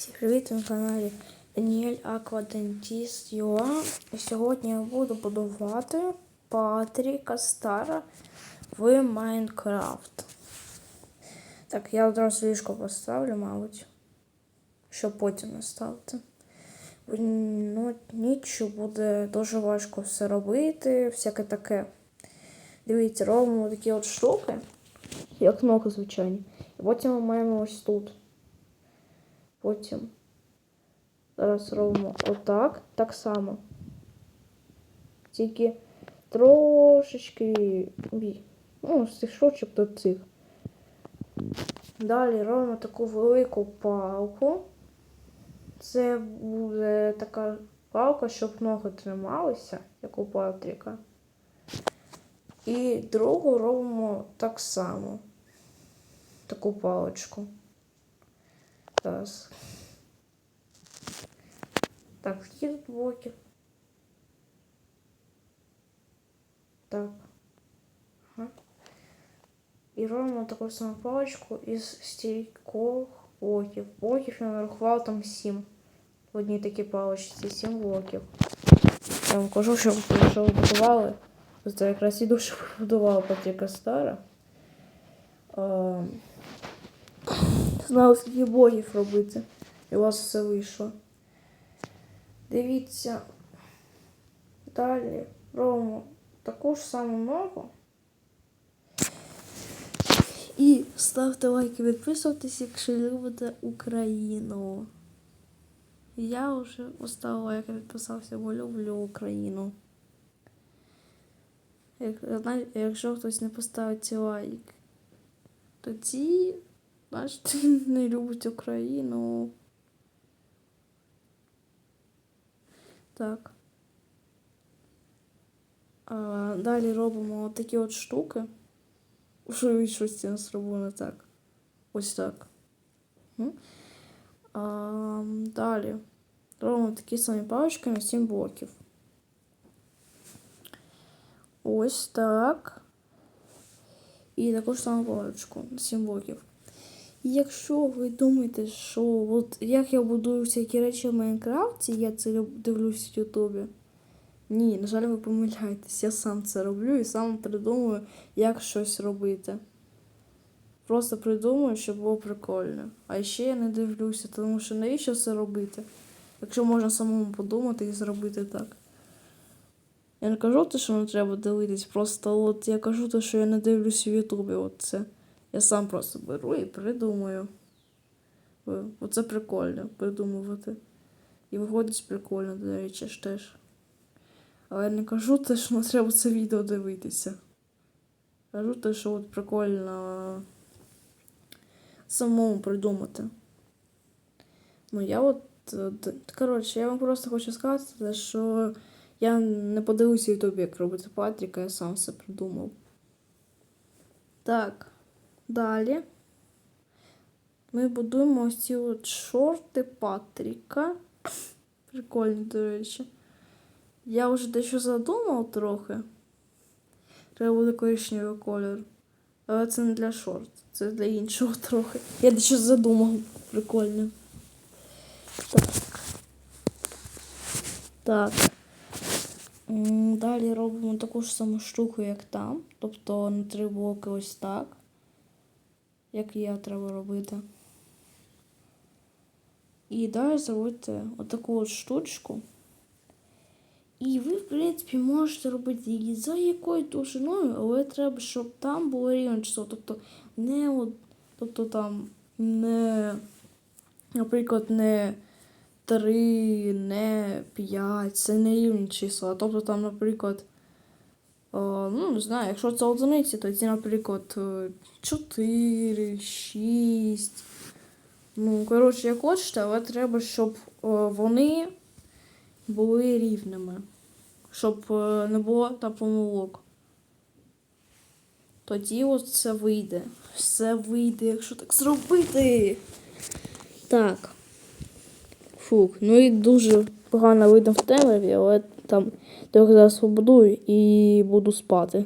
Всім привіт на каналі Даніель Аквадентіст Юа. Сьогодні я буду будувати Патріка Стара в Майнкрафт. Так, я одразу ліжко поставлю, мабуть. Щоб потім не ставити. Ну, ніч буде дуже важко все робити, всяке таке. Дивіться, робимо такі от штуки, як ногу звичайні. І потім ми маємо ось тут. Потім зараз робимо отак, так само. Тільки трошечки ну, з цих штучок до цих. Далі робимо таку велику палку. Це буде така палка, щоб ноги трималися, як у Патріка. І другу робимо так само. Таку паличку. Зараз. Так, скільки тут блоків? Так. Ага. І робимо таку саму паличку із стількох блоків. Блоків я нарахував там сім. В одній такій паличці сім блоків. Я вам кажу, що, що ви будували. Це якраз іду, що ви будували Патріка Стара. Знали, скільки блоків робити. І у вас все вийшло. Дивіться. Далі робимо таку ж саму. І ставте лайки, підписуйтесь, якщо любите Україну. Я вже поставила лайк, підписався, бо люблю Україну. Якщо хтось не поставить лайк, тоді, значить, не любить Україну. Так. А, далі робимо такі от штуки. Що щось я зроблю не так. Ось так. М. А, далі робимо такі самі палички на 7 блоків. Ось так. І таку ж саму паличку на 7 блоків. Якщо ви думаєте, що от як я будую всякі речі в Майнкрафті, я це дивлюсь в Ютубі. Ні, на жаль, ви помиляєтесь. Я сам це роблю і сам придумую, як щось робити. Просто придумую, щоб було прикольно. А ще я не дивлюся, тому що навіщо це робити? Якщо можна самому подумати і зробити так. Я не кажу те, що не треба дивитись, просто от я кажу те, що я не дивлюсь в Ютубі. От це. Я сам просто беру і придумую. Е, Оце прикольно придумувати. І виходить прикольно, до речі, ж теж. Але я не кажу те, що не треба це відео дивитися. Кажу те, що от прикольно самому придумати. Ну, я от. Коротше, я вам просто хочу сказати, що я не подивився Ютубі, як робити Патріка, я сам все придумав. Так, далі. Ми будуємо ось ці от шорти Патріка. Прикольні, до речі. Я вже дещо задумав трохи. Треба буде коричневий колір. Але це не для шорт, це для іншого трохи. Я дещо задумав. Прикольно. Так. Так. Далі робимо таку ж саму штуку, як там. Тобто на три блоки ось так. Як я треба робити. І далі зробити отаку от штучку. І ви, в принципі, можете робити її за якою довжиною, але треба, щоб там було рівне число. Тобто не от, тобто там не, наприклад, не 3, не 5, це не рівні числа. Тобто там, наприклад, ну, не знаю, якщо це одиниці, то ці, наприклад, е, 4, 6. Ну, коротше, як хочете, але треба, щоб вони були рівними. Щоб е, не було там помилок. Тоді от це вийде. Все вийде, якщо так зробити. Так. Фух, ну і дуже погано видно в темряві, але там трохи зараз побудую і буду спати.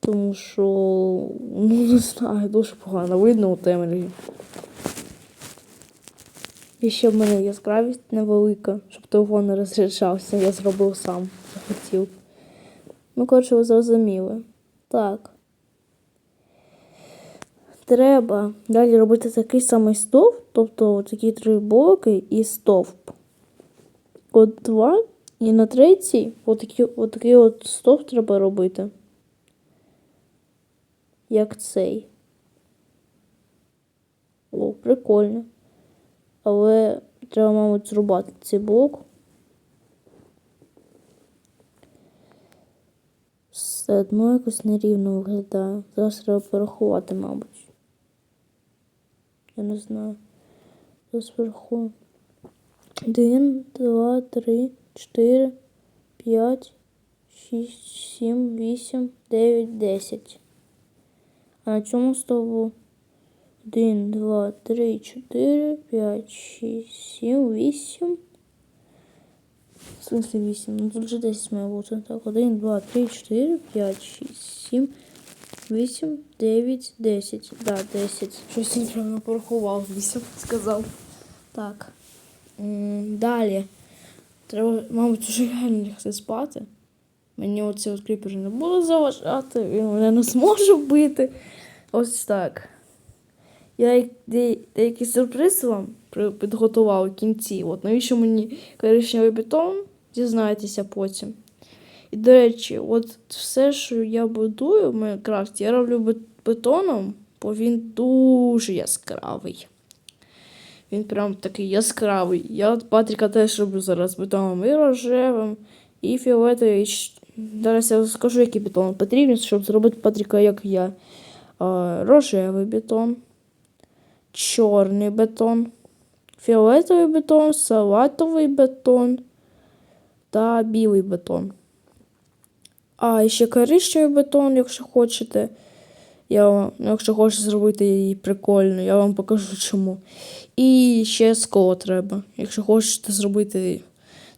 Тому що, ну не знаю, дуже погано видно у темряві. І ще в мене яскравість невелика, щоб телефон не розряджався, я зробив сам, захотів. Ну, коротше, ви зрозуміли. Так. Треба далі робити такий самий стовп, тобто такі три блоки і стовп. От два, і на третій отакий, отакий от стовп треба робити. Як цей. О, прикольно. Але треба, мабуть, зрубати цей блок. Все одно якось нерівно виглядає. Зараз треба порахувати, мабуть. Я не знаю. Порахую. Один, два, три, чотири, п'ять, шість, сім, вісім, дев'ять, десять. А на цьому стовбу один, два, три, чотири, п'ять, шість, сім, вісім. В смысле вісім? Ну тут же 10 має бути. Так, один, два, три, чотири, п'ять, шість, сім, вісім, дев'ять, десять. Да, десять. Щось я правильно порахував. Вісім сказав. Так. Далі. Треба, мабуть, вже реально лягти спати. Мені оці от кріпери не буде заважати, він мене не зможе вбити. Ось так. Я як- де- деякий сюрприз вам підготував в кінці. От навіщо мені коричневий бетон, дізнаєтеся потім. І, до речі, от все, що я будую в Майнкрафті, я роблю бетоном, бо він дуже яскравий. Він прям такий яскравий. Я от Патріка теж роблю зараз бетоном і рожевим, і фіолетовим. Зараз я скажу, який бетон потрібен, щоб зробити Патріка, як я. Рожевий бетон, чорний бетон, фіолетовий бетон, салатовий бетон та білий бетон. А і ще коричневий бетон, якщо хочете. Я ну, якщо хочете зробити її прикольно, я вам покажу чому. І ще скло треба. Якщо хочете зробити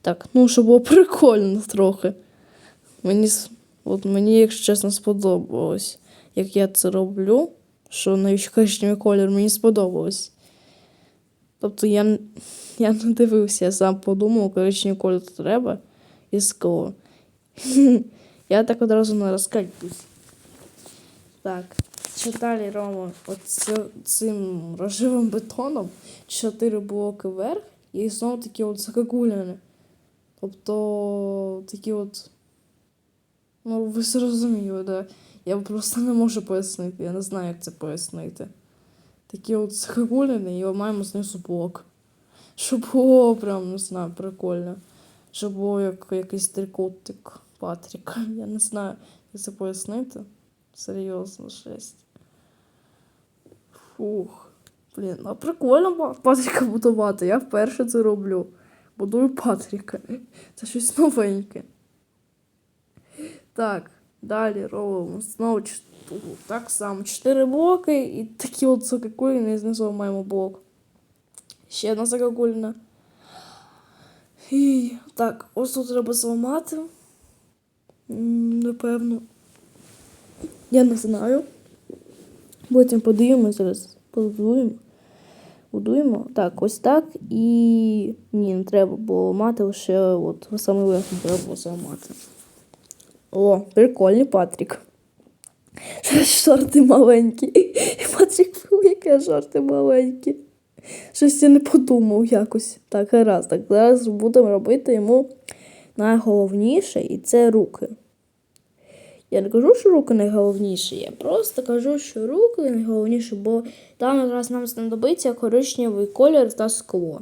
так, ну, щоб було прикольно трохи. Мені, от мені, якщо чесно, сподобалось, як я це роблю, що навіщо коричневий колір мені сподобалось. Тобто я, я не дивився, я сам подумав, коричневий колір треба і скло. Я так одразу не розкальпусь. Так, що далі робимо цим рожевим бетоном чотири блоки вверх і знову такі от закагуляни. Тобто такі от. Ну, ви зрозуміли, да. Я просто не можу пояснити, я не знаю, як це пояснити. Такі от закагуляни і маємо знизу блок. Щоб було прям, не знаю, прикольно. Щоб було як якийсь трикутик Патріка. Я не знаю, як це пояснити. Серйозно, жесть. Фух. Блін, а прикольно Патріка будувати. Я вперше це роблю. Будую Патріка. Це щось новеньке. Так, далі робимо знову так само. Чотири блоки і такі от закакульні, і знизу маємо блок. Ще одна закакульна. І так, ось тут треба зламати. Напевно. Я не знаю. Потім подивимося зараз. Побудуємо. Будуємо. Так, ось так. І. Ні, не треба було ламати, лише от саме верх треба зламати. О, прикольний Патрік. Шорти маленькі. Патрік, яке шорти маленькі. Щось я не подумав якось. Так, гаразд. Так, зараз будемо робити йому найголовніше, і це руки. Я не кажу, що руки найголовніші, я просто кажу, що руки найголовніші, бо там якраз нам знадобиться коричневий колір та скло.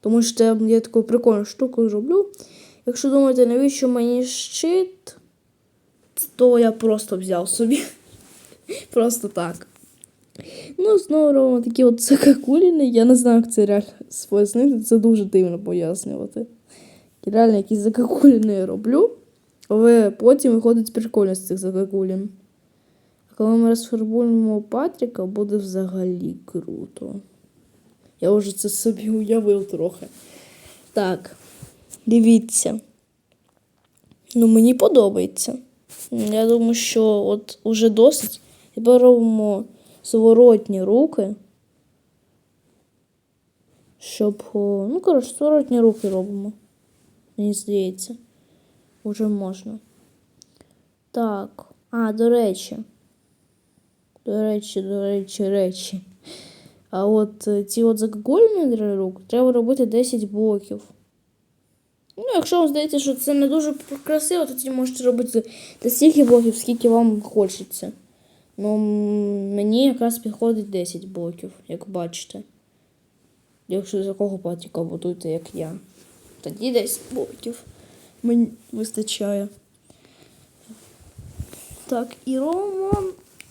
Тому що я, таку прикольну штуку зроблю. Якщо думаєте, навіщо мені щит, то я просто взяв собі. Просто так. Ну, знову робимо такі от закакуліни. Я не знаю, як це реально пояснити. Це дуже дивно пояснювати. Реально якісь закакуліни роблю. Але потім виходить прикольно з цих закакулін. А коли ми розфарбуємо Патріка, буде взагалі круто. Я вже це собі уявив трохи. Так, дивіться. Ну, мені подобається. Я думаю, що от уже досить. Тепер робимо зворотні руки. Щоб. Ну, коротше, зворотні руки робимо. Мені здається. Уже можна. Так. А, до речі. До речі, до речі, речі. А от е, ці от загогульні для рук треба робити 10 блоків. Ну, якщо вам здається, що це не дуже красиво, тоді можете робити та стільки блоків, скільки вам хочеться. Ну, мені якраз підходить 10 блоків, як бачите. Якщо з якого патріка будуєте, як я. Тоді 10 блоків мені вистачає. Так, і робимо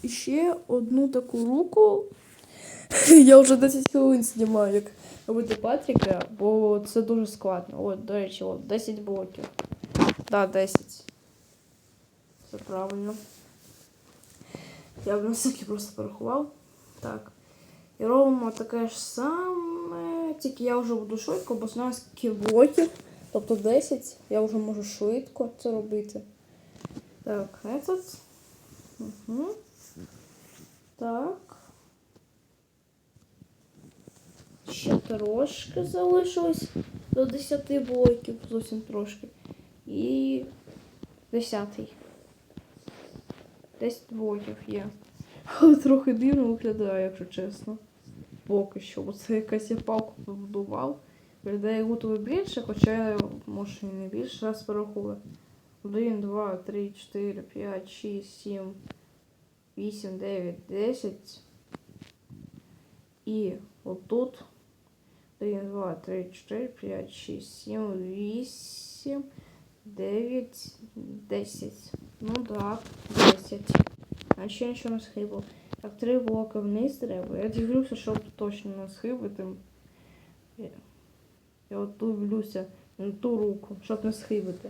ще одну таку руку. Я вже 10 хвилин знімаю, як робити Патріка, бо це дуже складно. От, до речі, от 10 блоків. Так, 10. Це правильно. Я б на всякий просто порахував. Так. І робимо таке ж саме, Тільки я вже буду швидко, бо знаю скільки блоків. Тобто 10. Я вже можу швидко це робити. Так, этот. Угу. Так. Ще трошки залишилось до 10 блоків, зовсім трошки. І 10. 10 блоків є. Але трохи дивно виглядає, якщо чесно. Поки що, бо це якась я палку побудував. Як будто більше, хоча я, може і не більше, раз порахую. 1, 2, 3, 4, 5, 6, 7, 8, 9, 10. І отут 1, 2, 3, 4, 5, 6, 7, 8, 9, 10. Ну так, 10. А ще нічого не схибло. Так, три блоки вниз треба. Я дивлюся, щоб точно не схибити. Я, от дивлюся на ту руку, щоб не схибити.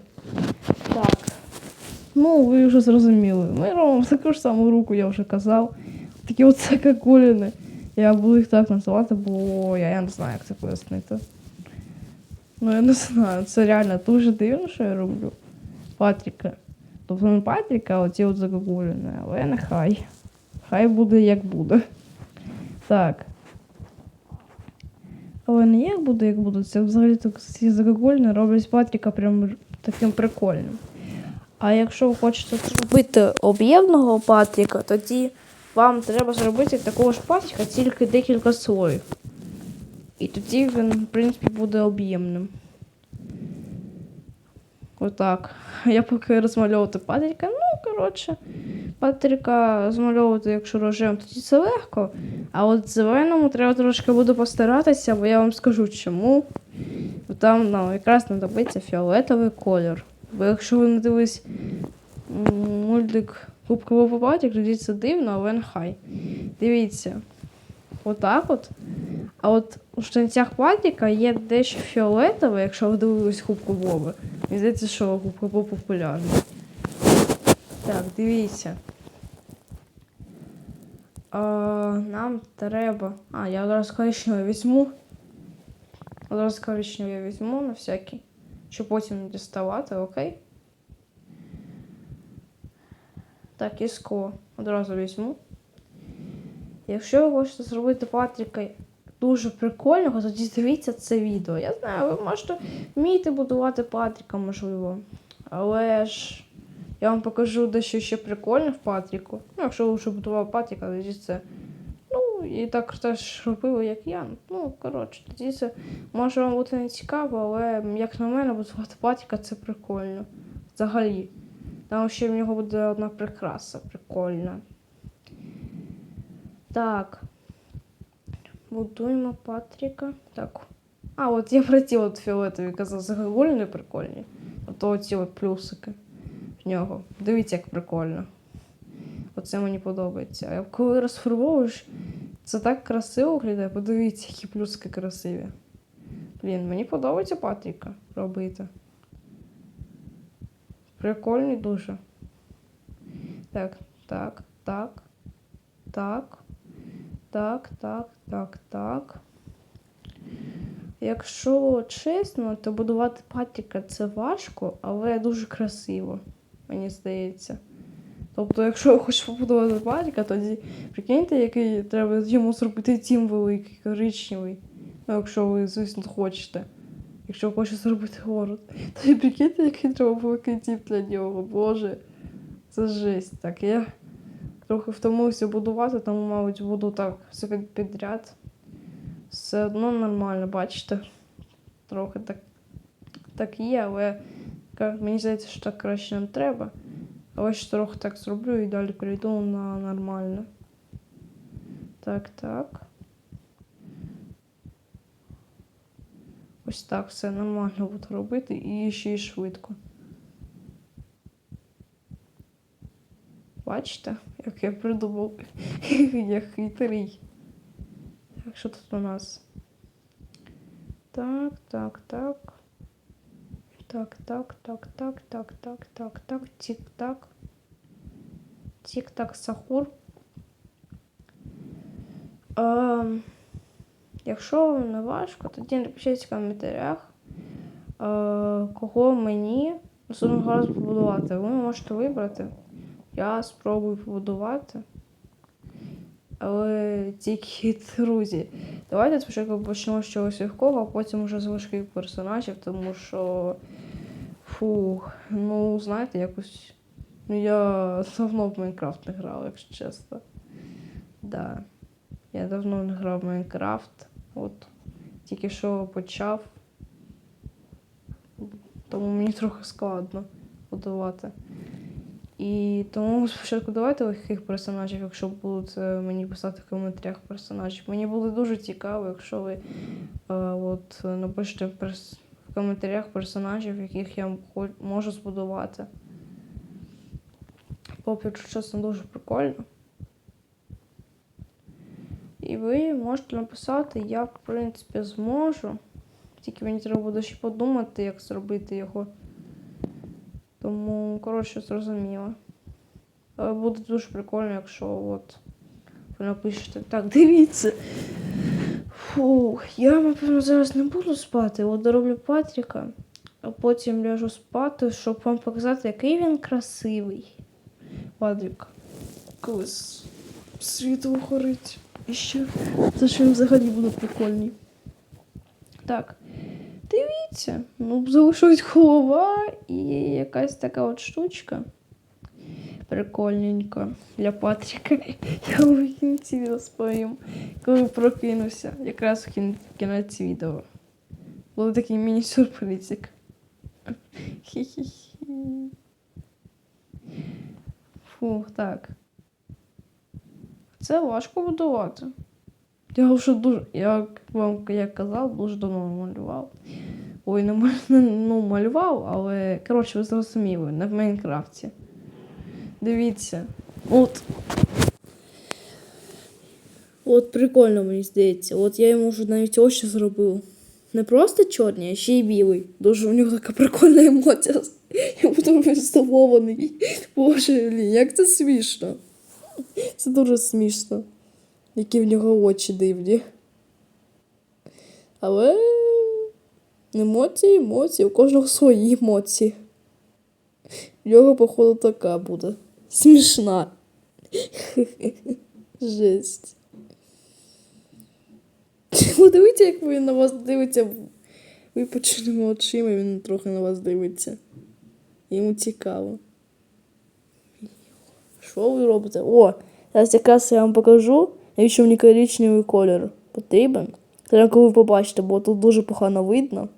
Так. Ну, ви вже зрозуміли. Ми робимо таку ж саму руку, я вже казав. Такі оце какуліни. Я буду їх так називати, бо я, я не знаю, як це пояснити. Ну, я не знаю, це реально дуже дивно, що я роблю. Патріка. Тобто не Патріка, а оці от загогуліни, але нехай. Хай буде як буде. Так. Але не як буде, як буде. Це взагалі так ці роблять Патріка прям таким прикольним. А якщо ви хочете зробити об'ємного Патріка, тоді вам треба зробити такого ж Патріка, тільки декілька слоїв. І тоді він, в принципі, буде об'ємним. Отак. Я поки розмальовувати Патріка. Ну, коротше, Патріка розмальовувати, якщо рожевим, тоді це легко. А от зеленому треба трошки буде постаратися, бо я вам скажу чому. Бо там ну, якраз знадобиться фіолетовий колір. Бо якщо ви не дивись м, мультик Губковий Патрік, тоді це дивно, але нехай. Дивіться. Отак от. А от у штанцях Патріка є дещо фіолетове, якщо ви дивились губку Боби. Мені здається, що губка Боб популярна. Так, дивіться. А, нам треба. А, я одразу коричневий візьму. Одразу коричневий я візьму на всякий. Щоб потім не діставати, окей? Так, і скло. Одразу візьму. Якщо ви хочете зробити Патріка дуже прикольного, тоді дивіться це відео. Я знаю, ви можете вмієте будувати Патріка, можливо. Але ж я вам покажу дещо ще прикольне в Патріку. Ну, якщо ви вже будували Патріка, тоді це. Ну, і так теж робили, як я. Ну, коротше, тоді це може вам бути не цікаво, але як на мене, будувати Патріка це прикольно. Взагалі. Там ще в нього буде одна прикраса прикольна. Так. Будуємо Патріка. Так. А, от я про ті от фіолетові казав, загогульні прикольні. Ото оці от плюсики в нього. Дивіться, як прикольно. Оце мені подобається. А коли розфарбовуєш, це так красиво виглядає. Подивіться, які плюсики красиві. Блін, мені подобається Патріка робити. Прикольний дуже. Так, так, так, так, так, так, так, так. Якщо чесно, то будувати Патріка це важко, але дуже красиво, мені здається. Тобто, якщо ви хочете побудувати Патріка, тоді прикиньте, який треба йому зробити тім великий, коричневий. Ну, якщо ви, звісно, хочете. Якщо хочете зробити город. Й прикиньте, який треба великий тіп для нього, боже. Це жесть. Так, я трохи втомився будувати, тому, мабуть, буду так все під- підряд. Все одно нормально, бачите. Трохи так, так є, але мені здається, що так краще не треба. Але ще трохи так зроблю і далі перейду на нормально. Так, так. Ось так все нормально буду робити і ще й швидко. Бачите, як я придумав, я хитрий. Так, що тут у нас? Так, так, так. Так, так, так, так, так, так, так, так, тік-так. Тік-так, сахур. Ем, якщо вам не важко, тоді напишіть в коментарях, е, кого мені наступного разу побудувати. Ви можете вибрати. Я спробую побудувати. Але тільки друзі. Давайте спочатку почнемо з чогось легкого, а потім вже з важких персонажів, тому що. Фух, ну, знаєте, якось. Ну, я давно в Майнкрафт не грав, якщо чесно. Да. Я давно не грав в Майнкрафт. От. Тільки що почав. Тому мені трохи складно будувати. І тому спочатку давайте легких персонажів, якщо будуть е, мені писати в коментарях персонажів. Мені буде дуже цікаво, якщо ви е, от, напишете перс- в коментарях персонажів, яких я можу збудувати. Якщо чесно, дуже прикольно. І ви можете написати, я, в принципі, зможу. Тільки мені треба буде ще подумати, як зробити його. Тому, коротше, зрозуміло. Але буде дуже прикольно, якщо от ви напишете. Так, дивіться. Фух, я, напевно, зараз не буду спати. От дороблю Патріка, а потім ляжу спати, щоб вам показати, який він красивий. Патрік. Коли світло горить. І ще. Це ж він взагалі буде прикольний. Так. Дивіться, ну залишилась голова і якась така от штучка. Прикольненька для Патріка. Я у кінці розповім, коли прокинувся, якраз в кін- кінець відео. Буде такий міні-сюрпризик. Хі-хі-хі. Фух, так. Це важко будувати. Я вже дуже, як вам я казав, дуже давно малював. Ой, не, не ну, малював, але коротше, ви зрозуміли, не в Майнкрафті. Дивіться. От. От прикольно, мені здається. От я йому вже навіть очі зробив. Не просто чорні, а ще й білий. Дуже у нього така прикольна емоція. Я буду здивований. Боже, як це смішно. Це дуже смішно. Які в нього очі дивні. Але емоції, емоції, у кожного свої емоції. В нього, походу, така буде. Смішна. Жесть. Ну, дивіться, як він на вас дивиться випученими очима, він трохи на вас дивиться. Йому цікаво. Що ви робите? О, зараз якраз я вам покажу, навіщо мені коричневий колір потрібен. Зараз коли ви побачите, бо тут дуже погано видно.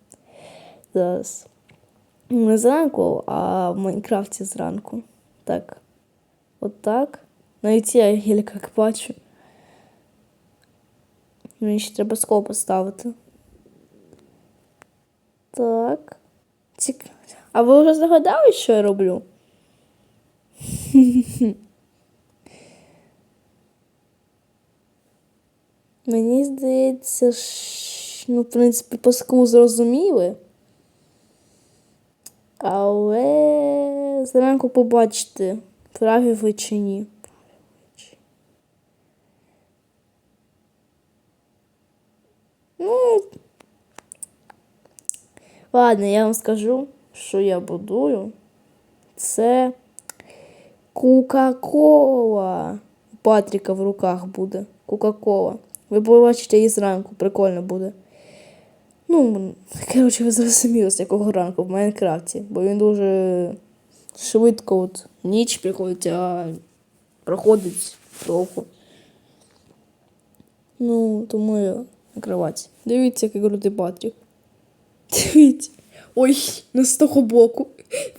Зараз. Не зранку, а в Майнкрафті зранку. Так. От так. Навіть я гіль як бачу. Мені ще треба скло поставити. Так. Цік... А ви вже здогадали, що я роблю? Мені здається, що, ну, в принципі, по склу зрозуміли. Але зранку побачите, праві ви чи ні. Ну, ладно, я вам скажу, що я будую. Це Кока-Кола. У Патріка в руках буде. Кока-Кола. Ви побачите її зранку, прикольно буде. Ну, коротше, ви зрозуміли, з якого ранку в Майнкрафті, бо він дуже швидко от ніч приходить, а проходить довго. Ну, тому я на кроваті. Дивіться, який крутий Патрік. Дивіться. Ой, не з того боку.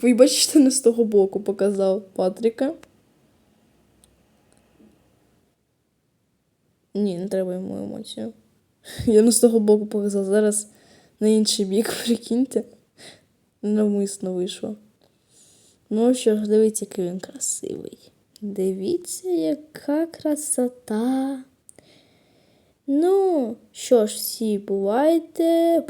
Ви бачите, не з того боку показав Патріка. Ні, не треба йому емоцію. Я не з того боку показав. Зараз на інший бік, прикиньте. Навмисно вийшло. Ну що ж, дивіться, який він красивий. Дивіться, яка красота. Ну, що ж, всі бувайте.